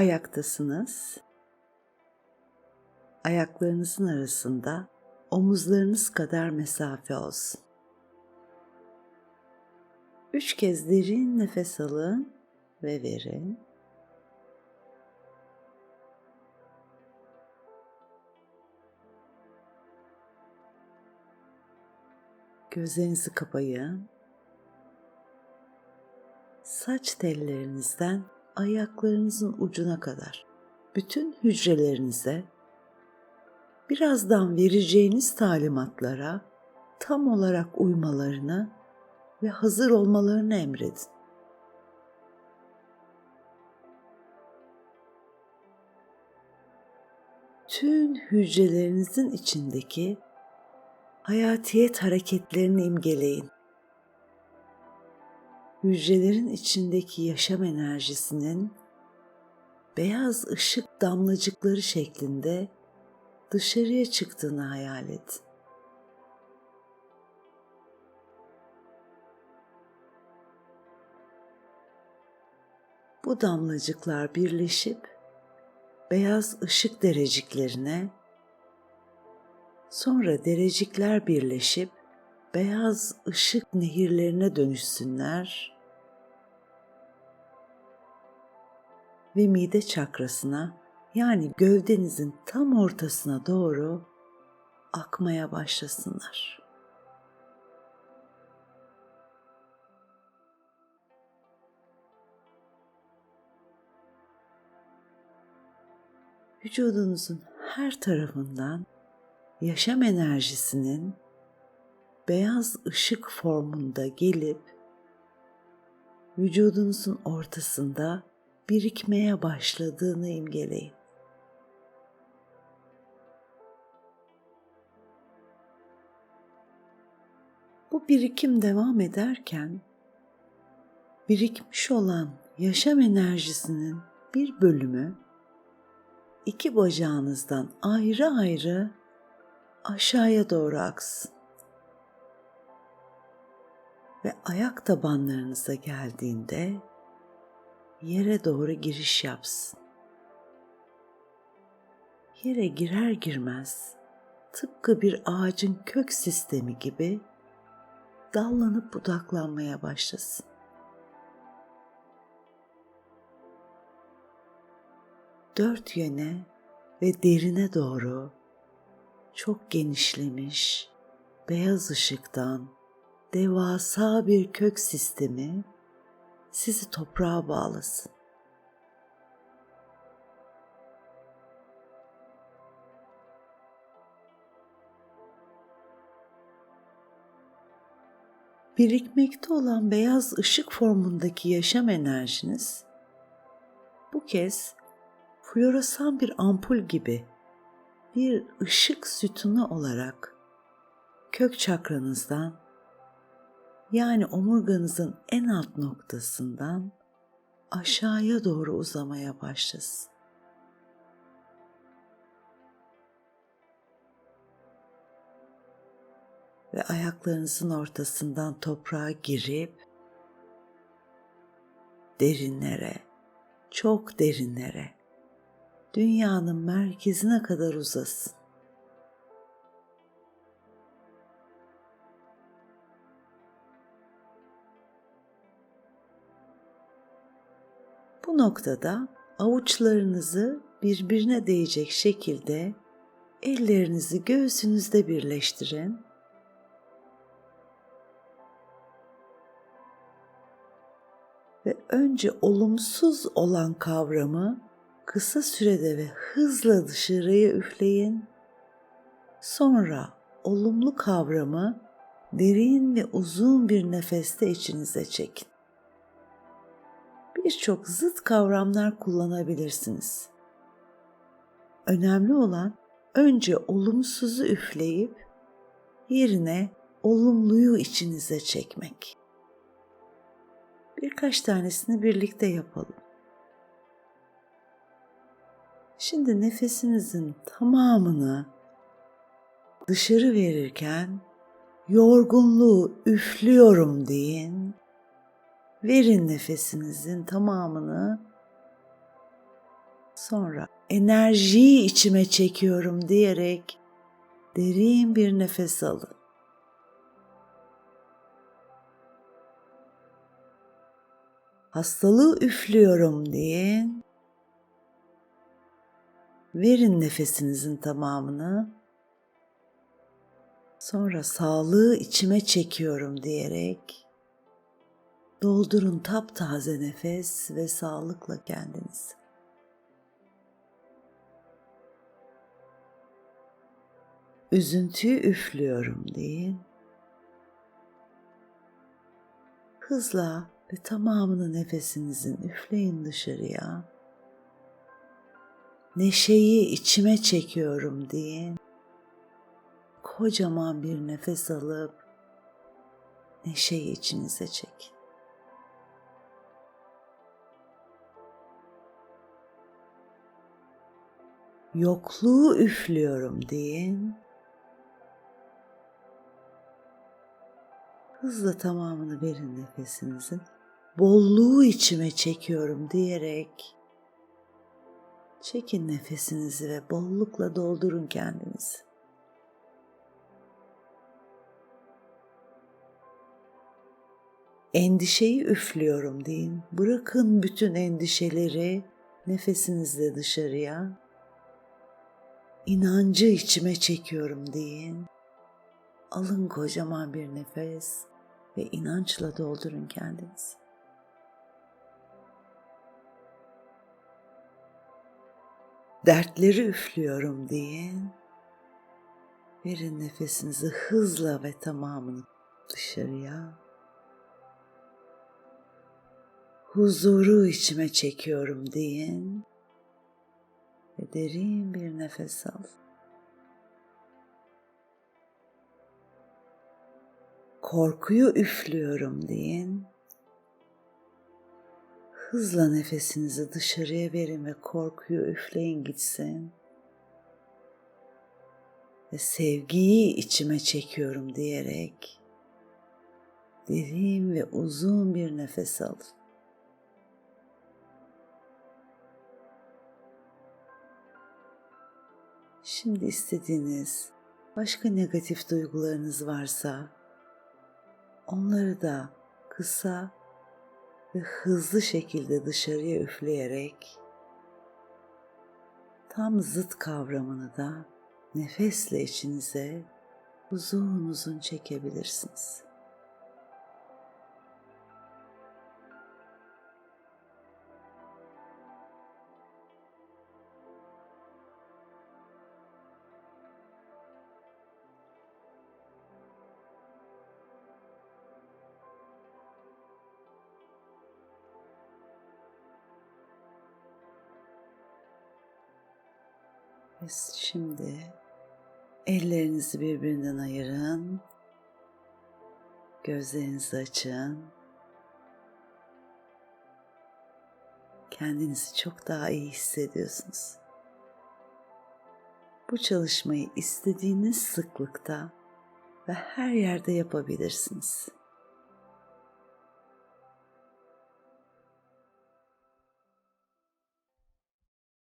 Ayaktasınız. Ayaklarınızın arasında omuzlarınız kadar mesafe olsun. Üç kez derin nefes alın ve verin. Gözlerinizi kapayın. Saç tellerinizden ayaklarınızın ucuna kadar bütün hücrelerinize birazdan vereceğiniz talimatlara tam olarak uymalarını ve hazır olmalarını emredin. Tüm hücrelerinizin içindeki hayatiyet hareketlerini imgeleyin. Hücrelerin içindeki yaşam enerjisinin beyaz ışık damlacıkları şeklinde dışarıya çıktığını hayal et. Bu damlacıklar birleşip beyaz ışık dereciklerine, sonra derecikler birleşip beyaz ışık nehirlerine dönüşsünler ve mide çakrasına yani gövdenizin tam ortasına doğru akmaya başlasınlar. Vücudunuzun her tarafından yaşam enerjisinin beyaz ışık formunda gelip vücudunuzun ortasında birikmeye başladığını imgeleyin. Bu birikim devam ederken birikmiş olan yaşam enerjisinin bir bölümü iki bacağınızdan ayrı ayrı aşağıya doğru aksın. Ve ayak tabanlarınıza geldiğinde yere doğru giriş yapsın. Yere girer girmez tıpkı bir ağacın kök sistemi gibi dallanıp budaklanmaya başlasın. Dört yöne ve derine doğru çok genişlemiş beyaz ışıktan devasa bir kök sistemi sizi toprağa bağlasın. Birikmekte olan beyaz ışık formundaki yaşam enerjiniz bu kez floresan bir ampul gibi bir ışık sütunu olarak kök çakranızdan yani omurganızın en alt noktasından aşağıya doğru uzamaya başlasın. Ve ayaklarınızın ortasından toprağa girip derinlere, çok derinlere, dünyanın merkezine kadar uzasın. Bu noktada avuçlarınızı birbirine değecek şekilde ellerinizi göğsünüzde birleştirin. Ve önce olumsuz olan kavramı kısa sürede ve hızla dışarıya üfleyin. Sonra olumlu kavramı derin ve uzun bir nefeste içinize çekin birçok zıt kavramlar kullanabilirsiniz. Önemli olan önce olumsuzu üfleyip yerine olumluyu içinize çekmek. Birkaç tanesini birlikte yapalım. Şimdi nefesinizin tamamını dışarı verirken yorgunluğu üflüyorum deyin Verin nefesinizin tamamını Sonra enerjiyi içime çekiyorum diyerek derin bir nefes alın. Hastalığı üflüyorum deyin. Verin nefesinizin tamamını. Sonra sağlığı içime çekiyorum diyerek doldurun taptaze nefes ve sağlıkla kendinizi. Üzüntüyü üflüyorum deyin. Hızla ve tamamını nefesinizin üfleyin dışarıya. Neşeyi içime çekiyorum deyin. Kocaman bir nefes alıp neşeyi içinize çekin. Yokluğu üflüyorum deyin. Hızla tamamını verin nefesinizin. Bolluğu içime çekiyorum diyerek çekin nefesinizi ve bollukla doldurun kendinizi. Endişeyi üflüyorum deyin. Bırakın bütün endişeleri nefesinizle dışarıya. İnancı içime çekiyorum deyin. Alın kocaman bir nefes ve inançla doldurun kendinizi. Dertleri üflüyorum deyin. Verin nefesinizi hızla ve tamamını dışarıya. Huzuru içime çekiyorum deyin. Ve derin bir nefes al. Korkuyu üflüyorum deyin. Hızla nefesinizi dışarıya verin ve korkuyu üfleyin gitsin. Ve sevgiyi içime çekiyorum diyerek derin ve uzun bir nefes alın. Şimdi istediğiniz başka negatif duygularınız varsa onları da kısa ve hızlı şekilde dışarıya üfleyerek tam zıt kavramını da nefesle içinize uzun uzun çekebilirsiniz. Ve şimdi ellerinizi birbirinden ayırın. Gözlerinizi açın. Kendinizi çok daha iyi hissediyorsunuz. Bu çalışmayı istediğiniz sıklıkta ve her yerde yapabilirsiniz.